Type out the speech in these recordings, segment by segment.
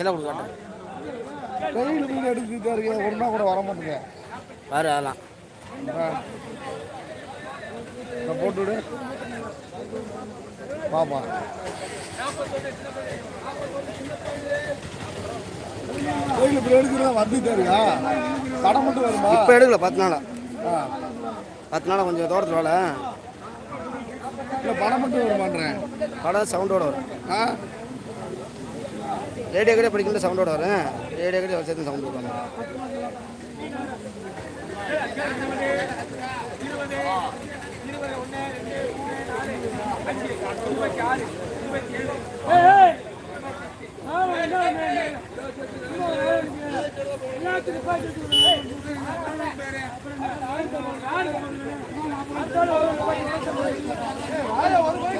சின்ன கொடுக்க மாட்டேன் கையில் மீன் எடுத்துக்கிட்டே இருக்கீங்க. நாள் கூட வர மாட்டேங்க. பாரு அதெல்லாம் போட்டு விடு. பாப்பா. கோயில் இப்படி எடுக்கிறதா வந்துட்டே இருக்கா? கடை மட்டும் வருமா? இப்போ எடுக்கல பத்து நாளா. பத்து நாளா கொஞ்சம் தோட்டத்தில் வேலை இல்லை படம் மட்டும் வருமான்றேன். படம் சவுண்டோட வரும். ஆ? ரேடியோ கடையே படிக்கல சவுண்டோட வரேன் ரேடியோ கடையே சேர்த்து சவுண்ட் விடுவாங்க ஒரு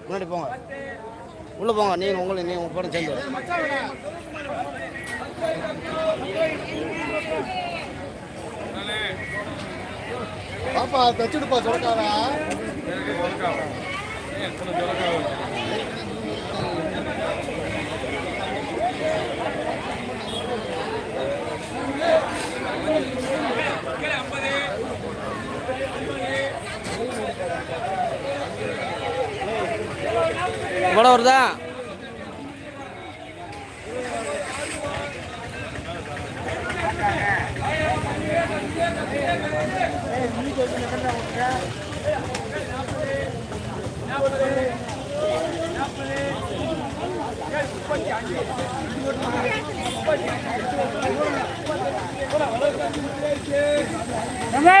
முன்னாடி போங்க. உள்ளே போங்க. நீங்கள் உங்களை நீங்கள் உங்கள் கூட சேர்ந்து. பாப்பா தச்சுடுப்பா சொல்லிட்டாரா இவ்வளோ வருதா? இல்லை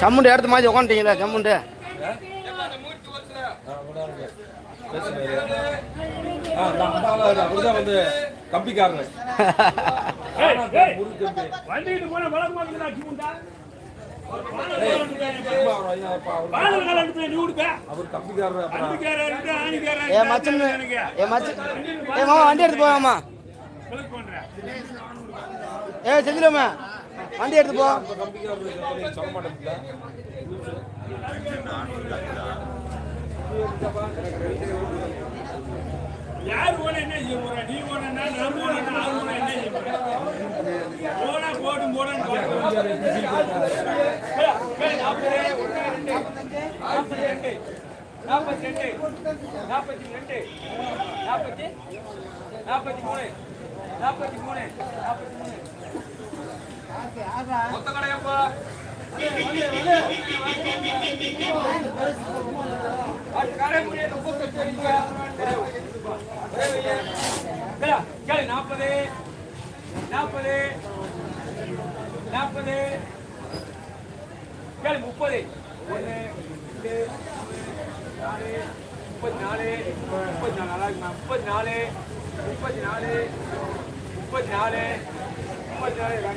சம்முண்டு எடுத்து மாதிரி உட்காந்துட்டீங்களா சம்முண்டு. அப்படிதான் வந்து கம்பிக்காரங்க வண்டி எடுத்து போவாமா ஏ செஞ்சிடுவோமே வண்டி எடுத்து போ. யார் போன என்ன நீ போனா நான் என்ன நாற்பத்தி ரெண்டு நாற்பத்தி ரெண்டு நாற்பத்தி நாற்பத்தி மூணு நாற்பத்தி மூணு நாற்பத்தி மூணு மொத்த கடையப்பா நாற்பது நாற்பது. નાપલે કાલે ઉપરે અને તે નાલે ઉપજ નાલે ઉપજ નાલા ઉપજ નાલે ઉપજ નાલે ઉપજ નાલે ઉપજ નાલે